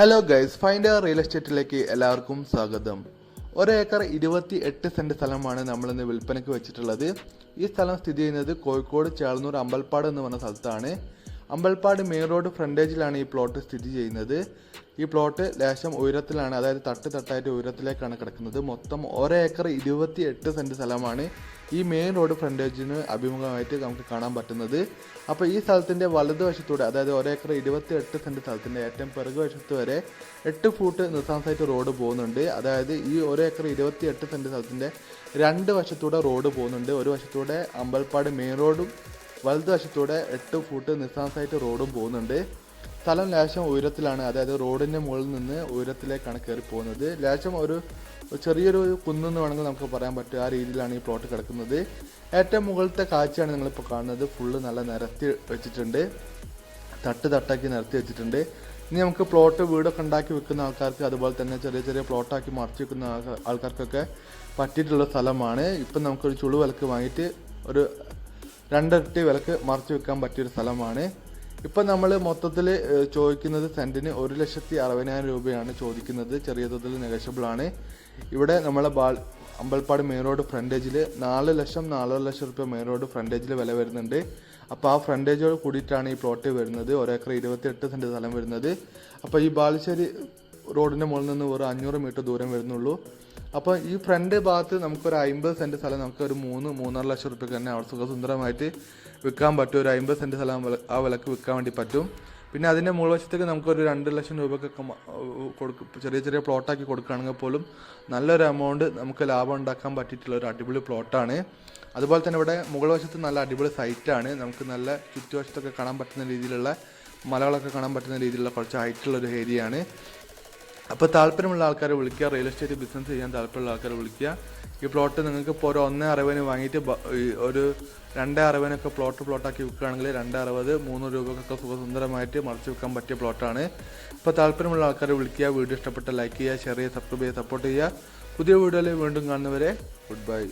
Hello guys find real എസ്റ്റേറ്റിലേക്ക് എല്ലാവർക്കും സ്വാഗതം. ഒരേക്കർ ഇരുപത്തി എട്ട് സെന്റ് സ്ഥലമാണ് നമ്മളിന്ന് വിൽപ്പനയ്ക്ക് വെച്ചിട്ടുള്ളത്. ഈ സ്ഥലം സ്ഥിതി ചെയ്യുന്നത് കോഴിക്കോട് ചേളന്നൂർ അമ്പൽപ്പാട് എന്ന് പറഞ്ഞ സ്ഥലത്താണ്. അമ്പൽപ്പാട് മെയിൻ റോഡ് ഫ്രണ്ടേജിലാണ് ഈ പ്ലോട്ട് സ്ഥിതി ചെയ്യുന്നത്. ഈ പ്ലോട്ട് ലേശം ഉയരത്തിലാണ് അതായത് തട്ട് തട്ടായിട്ട് ഉയരത്തിലേക്കാണ് കിടക്കുന്നത്. മൊത്തം ഒരേക്കർ ഇരുപത്തി എട്ട് സെന്റ് സ്ഥലമാണ്. ഈ മെയിൻ റോഡ് ഫ്രണ്ടേജിന് അഭിമുഖമായിട്ട് നമുക്ക് കാണാൻ പറ്റുന്നത്. അപ്പോൾ ഈ സ്ഥലത്തിന്റെ വലതുവശത്തൂടെ അതായത് ഒരേക്കർ ഇരുപത്തി എട്ട് സെന്റ് സ്ഥലത്തിന്റെ ഏറ്റവും പിറകുവശത്ത് വരെ എട്ട് ഫൂട്ട് നിസാൻസൈറ്റ് റോഡ് പോകുന്നുണ്ട്. അതായത് ഈ ഒരേക്കർ ഇരുപത്തി എട്ട് സെന്റ് സ്ഥലത്തിന്റെ രണ്ട് വശത്തൂടെ റോഡ് പോകുന്നുണ്ട്. ഒരു വശത്തൂടെ അമ്പൽപ്പാട് മെയിൻ റോഡും വലതുവശത്തൂടെ എട്ട് ഫൂട്ട് നിസാൻസൈറ്റ് റോഡും പോകുന്നുണ്ട്. സ്ഥലം ലേശം ഉയരത്തിലാണ്. അതായത് റോഡിന്റെ മുകളിൽ നിന്ന് ഉയരത്തിലേക്കാണ് കയറി പോകുന്നത്. ലേശം ഒരു ചെറിയൊരു കുന്നെന്ന് വേണമെങ്കിൽ നമുക്ക് പറയാൻ പറ്റും. ആ രീതിയിലാണ് ഈ പ്ലോട്ട് കിടക്കുന്നത്. ഏറ്റവും മുകളിലത്തെ കാഴ്ചയാണ് നിങ്ങളിപ്പോൾ കാണുന്നത്. ഫുള്ള് നല്ല നിരത്തി വെച്ചിട്ടുണ്ട്. തട്ട് തട്ടാക്കി നിരത്തി വെച്ചിട്ടുണ്ട്. ഇനി നമുക്ക് പ്ലോട്ട് വീടൊക്കെ ഉണ്ടാക്കി വെക്കുന്ന ആൾക്കാർക്ക് അതുപോലെ തന്നെ ചെറിയ ചെറിയ പ്ലോട്ടാക്കി മറച്ചു വെക്കുന്ന ആൾക്കാർക്കൊക്കെ പറ്റിയിട്ടുള്ള സ്ഥലമാണ്. ഇപ്പം നമുക്കൊരു ചുളു വിലക്ക് വാങ്ങിയിട്ട് ഒരു രണ്ടിരട്ടി വിലക്ക് മറച്ചു വെക്കാൻ പറ്റിയൊരു സ്ഥലമാണ്. ഇപ്പം നമ്മൾ മൊത്തത്തിൽ ചോദിക്കുന്നത് സെന്റിന് ഒരു ലക്ഷത്തി അറുപതിനായിരം രൂപയാണ് ചോദിക്കുന്നത്. ചെറിയ തോതിൽ നെഗഷ്യബിൾ ആണ്. ഇവിടെ നമ്മളെ ബാൾ അമ്പൽപ്പാട് മെയിൻ റോഡ് ഫ്രണ്ടേജിൽ നാല് ലക്ഷം നാലര ലക്ഷം റുപ്യ മെയിൻ റോഡ് ഫ്രണ്ടേജിൽ വില വരുന്നുണ്ട്. അപ്പോൾ ആ ഫ്രണ്ടേജോട് കൂടിയിട്ടാണ് ഈ പ്ലോട്ട് വരുന്നത്. ഒരേക്കർ ഇരുപത്തി എട്ട് സെന്റ് സ്ഥലം വരുന്നത്. അപ്പോൾ ഈ ബാലുശ്ശേരി റോഡിന്റെ മുകളിൽ നിന്ന് ഒരു അഞ്ഞൂറ് മീറ്റർ ദൂരം വരുന്നുള്ളൂ. അപ്പോൾ ഈ ഫ്രണ്ട് ഭാഗത്ത് നമുക്കൊരു അമ്പത് സെന്റ് സ്ഥലം നമുക്ക് ഒരു മൂന്ന് മൂന്നര ലക്ഷം റുപ്യക്ക് തന്നെ അവിടെ സുഖസുന്ദരമായിട്ട് വിൽക്കാൻ പറ്റും. ഒരു അമ്പത് സെന്റ് സ്ഥലം ആ വിലക്ക് വിൽക്കാൻ വേണ്ടി പറ്റും. പിന്നെ അതിന്റെ മുകൾവശത്തേക്ക് നമുക്കൊരു രണ്ട് ലക്ഷം രൂപക്കൊക്കെ മ- കൊടുക്കും ചെറിയ ചെറിയ പ്ലോട്ടാക്കി കൊടുക്കുകയാണെങ്കിൽ പോലും നല്ലൊരു എമൗണ്ട് നമുക്ക് ലാഭം ഉണ്ടാക്കാൻ പറ്റിയിട്ടുള്ള ഒരു അടിപൊളി പ്ലോട്ടാണ് അതുപോലെ തന്നെ ഇവിടെ മുകൾ വശത്ത് നല്ല അടിപൊളി സൈറ്റാണ് നമുക്ക് നല്ല ചുറ്റുവശത്തൊക്കെ കാണാൻ പറ്റുന്ന രീതിയിലുള്ള മലകളൊക്കെ കാണാൻ പറ്റുന്ന രീതിയിലുള്ള കുറച്ച് ഹൈറ്റുള്ള ഒരു ഏരിയയാണ് അപ്പോൾ താല്പര്യമുള്ള ആൾക്കാരെ വിളിക്കുക റിയൽ എസ്റ്റേറ്റ് ബിസിനസ് ചെയ്യാൻ താല്പര്യമുള്ള ആൾക്കാരെ വിളിക്കുക. ഈ പ്ലോട്ട് നിങ്ങൾക്ക് ഇപ്പോൾ ഒരു ഒന്നേ അറുപതിന് വാങ്ങിയിട്ട് ഒരു രണ്ടേ അറുപതിനൊക്കെ പ്ലോട്ട് പ്ലോട്ടാക്കി വിൽക്കുകയാണെങ്കിൽ രണ്ടേ അറുപത് മൂന്ന് രൂപക്കൊക്കെ സുഖസുന്ദരമായിട്ട് മറിച്ച് വിൽക്കാൻ പറ്റിയ പ്ലോട്ടാണ് അപ്പോൾ താല്പര്യമുള്ള ആൾക്കാരെ വിളിക്കുക വീഡിയോ ഇഷ്ടപ്പെട്ട ലൈക്ക് ചെയ്യുക ഷെയർ ചെയ്യുക സബ്സ്ക്രൈബ് ചെയ്യുക സപ്പോർട്ട് ചെയ്യുക. പുതിയ വീഡിയോയിൽ വീണ്ടും കാണുന്നവരെ ഗുഡ് ബൈ